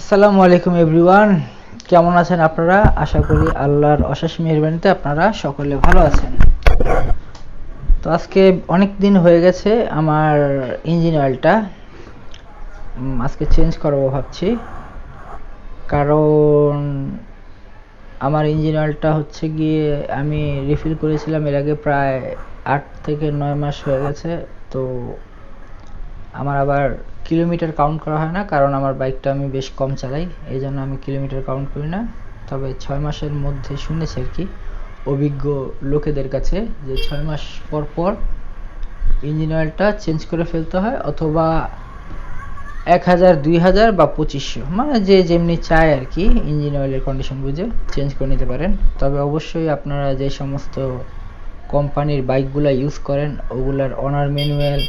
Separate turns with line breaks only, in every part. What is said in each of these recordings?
আসসালামু আলাইকুম এভরিওয়ান। কেমন আছেন আপনারা? আশা করি আল্লাহর অশেষ মেহরবানিতে আপনারা সকলে ভালো আছেন। তো আজকে অনেক দিন হয়ে গেছে আমার ইঞ্জিন অয়েলটা আজকে চেঞ্জ করব ভাবছি। কারণ আমার ইঞ্জিন অয়েলটা হচ্ছে গিয়ে আমি রিফিল করেছিলাম এর আগে প্রায় আট থেকে নয় মাস হয়ে গেছে। তো আমার আবার কিলোমিটার কাউন্ট করা হয় না, কারণ আমার বাইকটা আমি বেশ কম চালাই এই জন্য আমি কিলোমিটার কাউন্ট করি না। তবে ছয় মাসের মধ্যে শুনেছি আর কি, অভিজ্ঞ লোকেদের কাছে যে ছয় মাস পর পর ইঞ্জিন অয়েলটা চেঞ্জ করে ফেলতে হয়, অথবা এক হাজার, দুই হাজার বা পঁচিশশো মানে যে যেমনি চায় আর কি ইঞ্জিন অয়েলের কন্ডিশন বুঝে চেঞ্জ করে নিতে পারেন। তবে অবশ্যই আপনারা যে সমস্ত কোম্পানির বাইকগুলো ইউজ করেন, ওগুলার অনার ম্যানুয়াল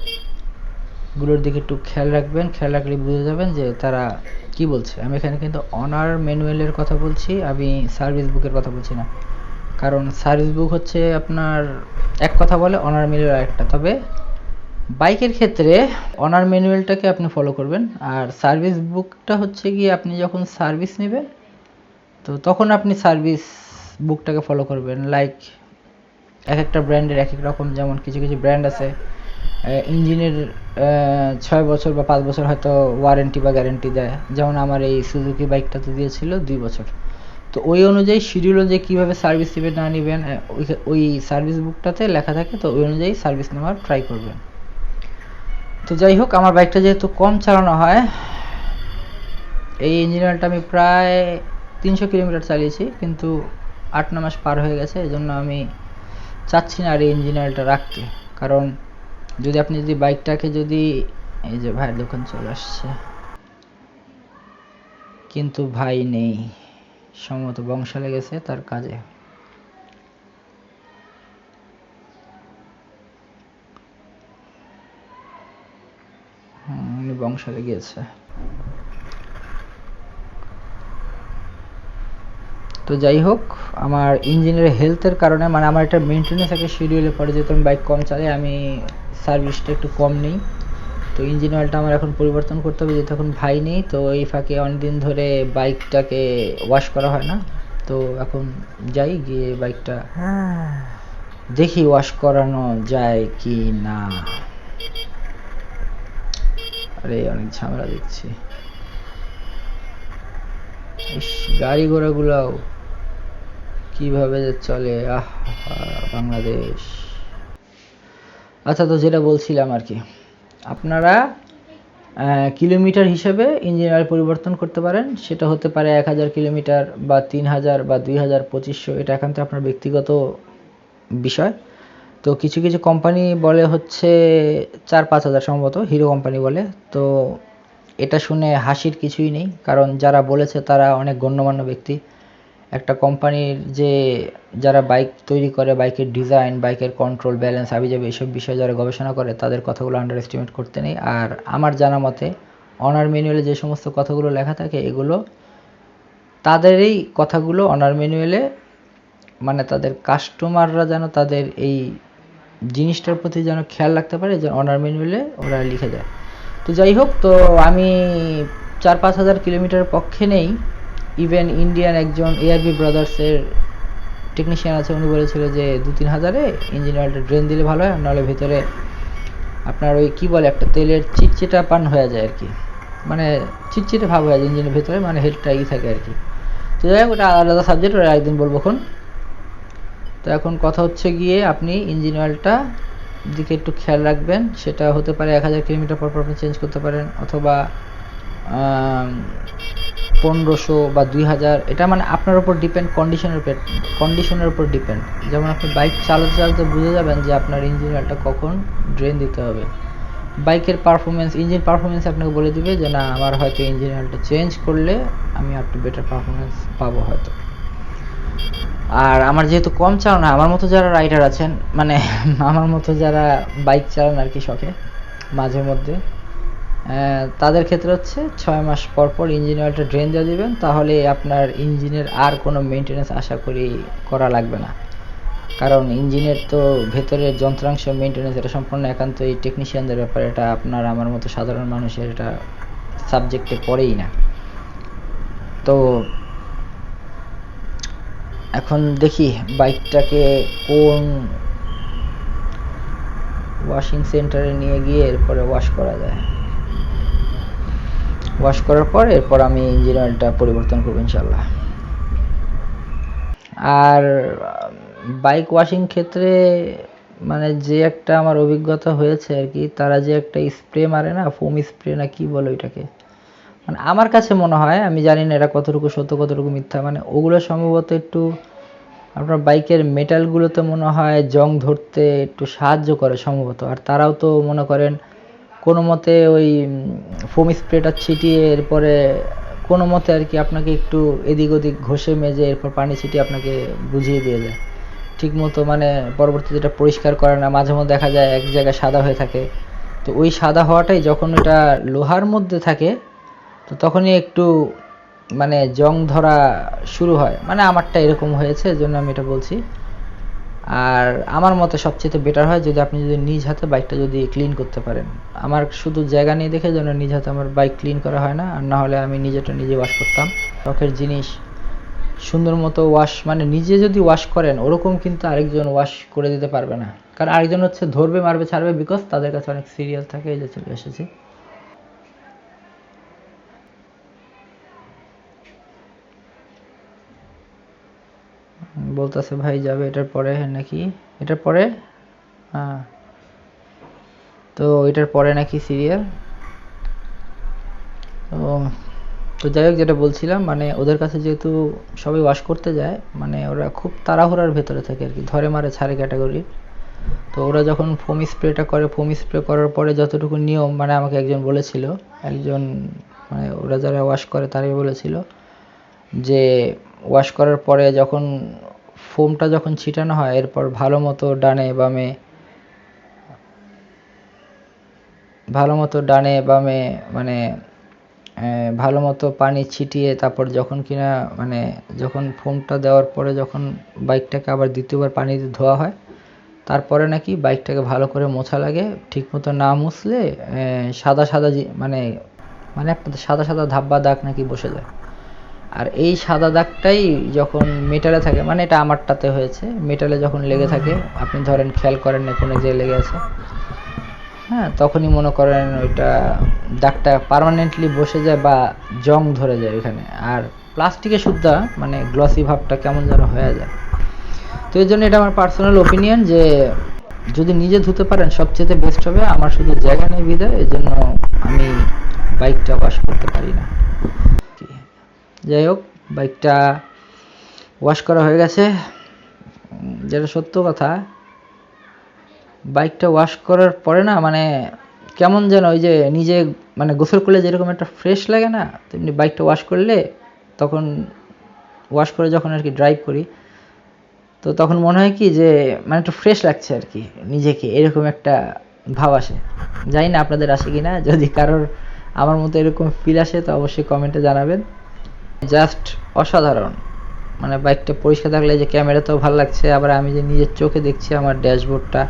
গুলোর দিকে একটু খেয়াল রাখবেন, খেয়াল রাখলে বুঝে যাবেন যে তারা কি বলছে। আমি এখানে কিন্তু অনার ম্যানুয়ালের কথা বলছি, আমি সার্ভিস বুকের কথা বলছি না। কারণ সার্ভিস বুক হচ্ছে আপনার, এক কথা বলে অনার ম্যানুয়াল একটা তবে বাইকের ক্ষেত্রে অনার ম্যানুয়ালটাকে আপনি ফলো করবেন। আর সার্ভিস বুকটা হচ্ছে গিয়ে আপনি যখন সার্ভিস নেবেন, তো তখন আপনি সার্ভিস বুকটাকে ফলো করবেন। লাইক এক একটা ব্র্যান্ডের এক এক রকম, যেমন কিছু কিছু ব্র্যান্ড আছে। ইঞ্জিনের ছয় বছর বা পাঁচ বছর হয়তো ওয়ারেন্টি বা গ্যারেন্টি দেয়। যেমন আমার এই সুজুকি বাইকটাতে দিয়েছিল দুই বছর। তো ওই অনুযায়ী শিডিউল অনুযায়ী কীভাবে সার্ভিস নেবেন না নেবেন ওই- সার্ভিস বুকটাতে লেখা থাকে, তো ওই অনুযায়ী সার্ভিস নেওয়ার ট্রাই করবেন। তো যাই হোক, আমার বাইকটা যেহেতু কম চালানো হয়, এই ইঞ্জিন অয়েলটা আমি প্রায় তিনশো কিলোমিটার চালিয়েছি, কিন্তু আট, ন মাস পার হয়ে গেছে এই জন্য আমি চাচ্ছি না আর এই ইঞ্জিন অয়েলটা রাখতে। কারণ যদি আপনি যদি বাইকটাকে যদি, এই যে ভাইয়ের দোকান চলে আসছে। কিন্তু ভাই নেই, সম্ভবত বংশালে গেছে, তার কাজে। উনি বংশালে গিয়েছে। তো যাই হোক, আমার ইঞ্জিনের হেলথের কারণে মানে আমার একটা মেনটেন্যান্স একটা শিডিউলে পড়ে, যেহেতু আমি বাইক কম চালাই, আমি সার্ভিসটা একটু কম নেই। তো ইঞ্জিন অয়েলটা আমার এখন পরিবর্তন করতে হবে যেহেতু এখন ভাই নেই তো এই ফাঁকে অনেকদিন ধরে বাইকটাকে ওয়াশ করা হয় না। তো এখন যাই গিয়ে বাইকটা দেখি ওয়াশ করানো যায় কি না। আরে অনেক ঝামেলা দেখছি। গাড়ি ঘোড়াগুলাও কীভাবে যে চলে? আহ বাংলাদেশ। আচ্ছা তো যেটা বলছিলাম আর কি, আপনারা কিলোমিটার হিসেবে ইঞ্জিন অয়েল পরিবর্তন করতে পারেন। সেটা হতে পারে এক হাজার কিলোমিটার বা তিন হাজার বা দুই হাজার পঁচিশশো, এটা একান্ত আপনার ব্যক্তিগত বিষয়। তো কিছু কিছু কোম্পানি বলে হচ্ছে চার, পাঁচ হাজার সম্ভবত হিরো কোম্পানি বলে। তো এটা শুনে হাসির কিছুই নেই, কারণ যারা বলেছে তারা অনেক গণ্যমান্য ব্যক্তি। একটা কোম্পানির যে যারা বাইক তৈরি করে, বাইকের ডিজাইন, বাইকের কন্ট্রোল ব্যালেন্স হাবিজাবি এইসব বিষয়ে যারা গবেষণা করে, তাদের কথাগুলো আন্ডার এস্টিমেট করতে নেই। আর আমার জানা মতে অনার ম্যানুয়ালে যে সমস্ত কথাগুলো লেখা থাকে, এগুলো তাদেরই কথাগুলো অনার ম্যানুয়ালে মানে তাদের কাস্টমাররা যেন তাদের এই জিনিসটার প্রতি যেন খেয়াল রাখতে পারে, যে অনার ম্যানুয়ালে ওরা লিখে দেয়। তো যাই হোক, তো আমি চার পাঁচ হাজার কিলোমিটার পক্ষে নেই। ইভেন ইন্ডিয়ান একজন এআরবি ব্রাদার্সের টেকনিশিয়ান আছে, উনি বলেছিল যে দু তিন হাজারে ইঞ্জিন অয়েলটা ড্রেন দিলে ভালো হয়, নাহলে ভিতরে আপনার ওই কী বলে একটা তেলের চিটচিটা পান হয়ে যায় আর কি মানে চিটচিটে ভাব হয়ে যায় ইঞ্জিনের ভিতরে মানে হেডটা ই থাকে আর কি তো যাই হোক, ওটা আলাদা সাবজেক্ট ওটা একদিন বলব এখন। তো এখন কথা হচ্ছে গিয়ে আপনি ইঞ্জিন অয়েলটা দিকে একটু খেয়াল রাখবেন, সেটা হতে পারে এক হাজার কিলোমিটার পর পর আপনি চেঞ্জ করতে পারেন, অথবা পনেরোশো বা দুই হাজার, এটা মানে আপনার উপর ডিপেন্ড কন্ডিশনের উপর কন্ডিশনের উপর ডিপেন্ড যেমন আপনি বাইক চালাতে চালাতে বুঝে যাবেন যে আপনার ইঞ্জিন অয়েলটা কখন ড্রেন দিতে হবে। বাইকের পারফরমেন্স ইঞ্জিন পারফরমেন্স আপনাকে বলে দিবে যে না, আমার হয়তো ইঞ্জিন অয়েলটা চেঞ্জ করলে আমি একটু বেটার পারফরমেন্স পাবো হয়তো। আর আমার যেহেতু কম চালানো, আমার মতো যারা রাইডার আছেন মানে আমার মতো যারা বাইক চালান আর কি শখে, মাঝে মধ্যে তাদের ক্ষেত্রে হচ্ছে ছয় মাস পর পর ইঞ্জিন অয়েলটা ড্রেন দিয়ে দিবেন, তাহলে আপনার ইঞ্জিনের আর কোনো মেনটেন্যান্স আশা করি করা লাগবে না। কারণ ইঞ্জিনের তো ভেতরের যন্ত্রাংশ মেনটেন্যান্স এটা সম্পূর্ণ একান্ত এই টেকনিশিয়ানদের ব্যাপার, এটা আপনার আমার মতো সাধারণ মানুষের এটা সাবজেক্টে পড়েই না। তো এখন দেখি বাইকটাকে কোন ওয়াশিং সেন্টারে নিয়ে গিয়ে এরপরে ওয়াশ করা যায়। ওয়াশ করার পর এরপর আমি অয়েলটা পরিবর্তন করব ইনশাল্লাহ আর বাইক ওয়াশিং ক্ষেত্রে মানে যে একটা আমার অভিজ্ঞতা হয়েছে আর কি, তারা যে একটা স্প্রে মারে না ফোম স্প্রে না কি বলো এটাকে মানে আমার কাছে মনে হয়, আমি জানি না এটা কতটুকু সত্য, কতটুকু মিথ্যা মানে ওগুলো সম্ভবত একটু আপনার বাইকের মেটালগুলোতে মনে হয় জং ধরতে একটু সাহায্য করে সম্ভবত। আর তারাও তো মনে করেন কোনো মতে ওই ফোম স্প্রেটা ছিটিয়ে এরপরে কোনো মতে আর কি আপনাকে একটু এদিক ওদিক ঘষে মেজে এরপর পানি ছিটিয়ে আপনাকে বুঝিয়ে দিয়ে যায় ঠিক মতো মানে পরবর্তীতে এটা পরিষ্কার করে না, মাঝে মধ্যে দেখা যায় এক জায়গায় সাদা হয়ে থাকে। তো ওই সাদা হওয়াটাই যখন এটা লোহার মধ্যে থাকে, তো তখনই একটু মানে জং ধরা শুরু হয়। মানে আমারটা এরকম হয়েছে, এজন্য আমি এটা বলছি। আর আমার মতে সবচেয়ে বেটার হয় যদি আপনি যদি নিজ হাতে বাইকটা যদি ক্লিন করতে পারেন। আমার শুধু জায়গা নিয়ে দেখে যেন নিজ হাতে আমার বাইক ক্লিন করা হয় না, আর না হলে আমি নিজেটা নিজে ওয়াশ করতাম। শখের জিনিস, সুন্দর মতো ওয়াশ মানে নিজে যদি ওয়াশ করেন, ওরকম কিন্তু আরেকজন ওয়াশ করে দিতে পারবে না। কারণ আরেকজন হচ্ছে ধরবে, মারবে, ছাড়বে বিকজ তাদের কাছে অনেক সিরিয়াল থাকে, এই যে চলে এসেছি। বলতেছে, ভাই, যাবে এটার পরে নাকি? এটার পরে? হ্যাঁ তো এটার পরে নাকি সিরিয়াল? তো যাই হোক যেটা বলছিলাম মানে ওদের কাছে যেহেতু সবাই ওয়াশ করতে যায় মানে ওরা খুব তাড়াহুড়ার ভেতরে থাকে আর কি, ধরে মারে ছাড়ে ক্যাটাগরির তো ওরা যখন ফোম স্প্রেটা করে, ফোম স্প্রে করার পরে যতটুকু নিয়ম মানে আমাকে একজন বলেছিল, একজন মানে ওরা যারা ওয়াশ করে তারাই বলেছিল যে ওয়াশ করার পরে যখন ফোমটা যখন ছিটানো হয়, এরপর ভালো মতো ডানে বামে, ভালো মতো ডানে বামে মানে ভালো মতো পানি ছিটিয়ে তারপর যখন কিনা মানে যখন ফোমটা দেওয়ার পরে যখন বাইকটাকে আবার দ্বিতীয়বার পানি দিয়ে ধোয়া হয়, তারপরে নাকি বাইকটাকে ভালো করে মোছা লাগে ঠিক মতো না মুছলে সাদা সাদা মানে মানে সাদা সাদা ধাব্বা দাগ নাকি বসে যায়। আর এই সাদা দাগটাই যখন মেটালে থাকে মানে এটা আমারটাতে হয়েছে মেটালে যখন লেগে থাকে, আপনি ধরেন খেয়াল করেন না কোনো জায়গায় লেগে আছে। হ্যাঁ তখনই মনে করেন ওইটা দাগটা পারমানেন্টলি বসে যায় বা জং ধরে যায় ওইখানে। আর প্লাস্টিকের সুদ্ধা মানে গ্লসি ভাবটা কেমন যেন হয়ে যায়। তো এই জন্য এটা আমার পার্সোনাল ওপিনিয়ন যে যদি নিজে ধুতে পারেন, সবচেয়ে বেস্ট হবে আমার শুধু জায়গা নেই বিদায় এই জন্য আমি বাইকটা ওয়াশ করতে পারি না। যাই হোক, বাইকটা ওয়াশ করা হয়ে গেছে। যেটা সত্য কথা, বাইকটা ওয়াশ করার পরে না মানে কেমন যেন ওই যে নিজে মানে গোসল করলে যেরকম একটা ফ্রেশ লাগে না, তেমনি বাইকটা ওয়াশ করলে তখন ওয়াশ করে যখন আর কি ড্রাইভ করি, তো তখন মনে হয় কি যে মানে একটু ফ্রেশ লাগছে আর কি, নিজেকে, এরকম একটা ভাব আসে। জানি না আপনাদের আসে কি না যদি কারোর আমার মতো এরকম ফিল আসে, তো অবশ্যই কমেন্টে জানাবেন। জাস্ট অসাধারণ। মানে বাইকটা পরিষ্কার থাকলে যে ক্যামেরাতেও ভালো লাগছে, আবার আমি যে নিজের চোখে দেখছি আমার ড্যাশবোর্ডটা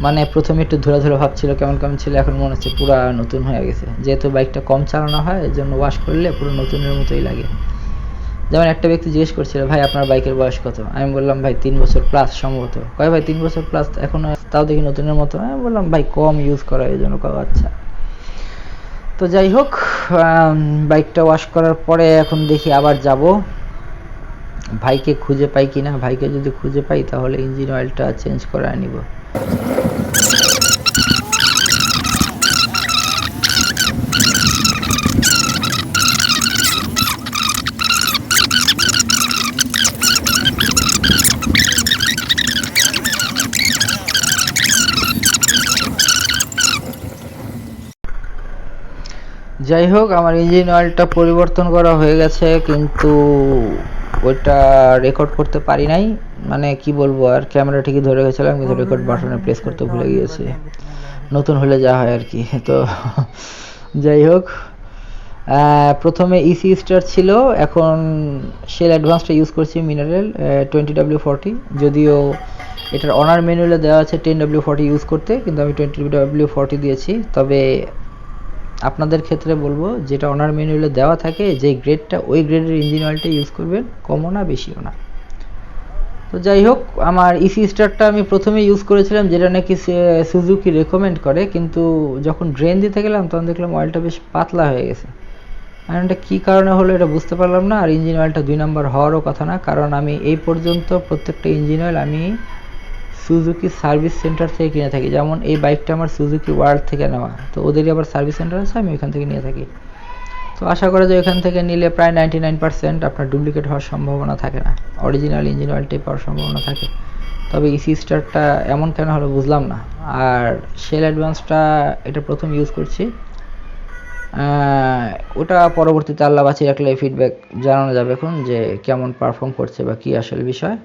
মানে প্রথমে একটু ধুলা ধুলা ভাব ছিল, কেমন কেমন ছিল, এখন মনে হচ্ছে পুরো নতুন হয়ে গেছে। যেহেতু বাইকটা কম চালানো হয় এর জন্য ওয়াশ করলে পুরো নতুনের মতোই লাগে। যেমন একটা ব্যক্তি জিজ্ঞেস করছিল, ভাই, আপনার বাইকের বয়স কত? আমি বললাম, ভাই, তিন বছর প্লাস সম্ভবত। কয়, ভাই, তিন বছর প্লাস এখনও তাও দেখি নতুনের মতো? আমি বললাম, ভাই, কম ইউজ করা এই জন্য কয় আচ্ছা। তো যাই হোক বাইকটা ওয়াশ করার পরে এখন দেখি আবার যাব। ভাইকে খুঁজে পাই কিনা? ভাইকে যদি খুঁজে পাই তাহলে ইঞ্জিন অয়েলটা চেঞ্জ করে নিব। যাই হোক, আমার ইঞ্জিন অয়েলটা পরিবর্তন করা হয়ে গেছে, কিন্তু ওইটা রেকর্ড করতে পারি নাই। মানে কি বলব, আর ক্যামেরা ঠিকই ধরে গেছিলাম কিন্তু রেকর্ড বাটনে প্রেস করতে ভুলে গিয়েছি। নতুন হলে যা হয় আর কি, তো যাই হোক প্রথমে ইসি স্টার ছিল, এখন সেল অ্যাডভান্সটা ইউজ করছি মিনারেল টোয়েন্টি ডাব্লিউ ফর্টি যদিও এটার অনার ম্যানুয়ালে দেওয়া আছে টেন ডাব্লিউ ফর্টি ইউজ করতে, কিন্তু আমি টোয়েন্টি ডাব্লিউ ফর্টি দিয়েছি, তবে আপনাদের ক্ষেত্রে বলব, যেটা অনার ম্যানুয়ালে দেওয়া থাকে, যে গ্রেডটা ওই গ্রেডের ইঞ্জিন অয়েলটা ইউজ করবেন, কমও না, বেশিও না। তো যাই হোক, আমার ইসি স্টারটা আমি প্রথমে ইউজ করেছিলাম, যেটা নাকি সুজুকি রেকমেন্ড করে, কিন্তু যখন ড্রেন দিতে গেলাম, তখন দেখলাম অয়েলটা বেশ পাতলা হয়ে গেছে। আর এটা কী কারণে হলো এটা বুঝতে পারলাম না, আর ইঞ্জিন অয়েলটা দুই নম্বর হওয়ারও কথা না, কারণ আমি এই পর্যন্ত প্রত্যেকটা ইঞ্জিন অয়েল আমি সুজুকি সার্ভিস সেন্টার থেকে কিনে থাকি। যেমন এই বাইকটা আমার সুজুকি ওয়ার্ল্ড থেকে নেওয়া। তো ওদেরই আবার সার্ভিস সেন্টার আছে, আমি ওখান থেকে নিয়ে থাকি। তো আশা করা যায় এখান থেকে নিলে প্রায় নাইনটি নাইন পার্সেন্ট আপনার ডুপ্লিকেট হওয়ার সম্ভাবনা থাকে না। অরিজিনাল ইঞ্জিন অয়েলটাই পাওয়ার সম্ভাবনা থাকে। তবে ইসি স্টারটা এমন কেন হলো বুঝলাম না। আর সেল অ্যাডভান্সটা এটা প্রথম ইউজ করছি। ওটা পরবর্তীতে আল্লাহ বাঁচিয়ে রাখলে ফিডব্যাক জানানো যাবে এখন যে কেমন পারফর্ম করছে বা কী আসল বিষয়।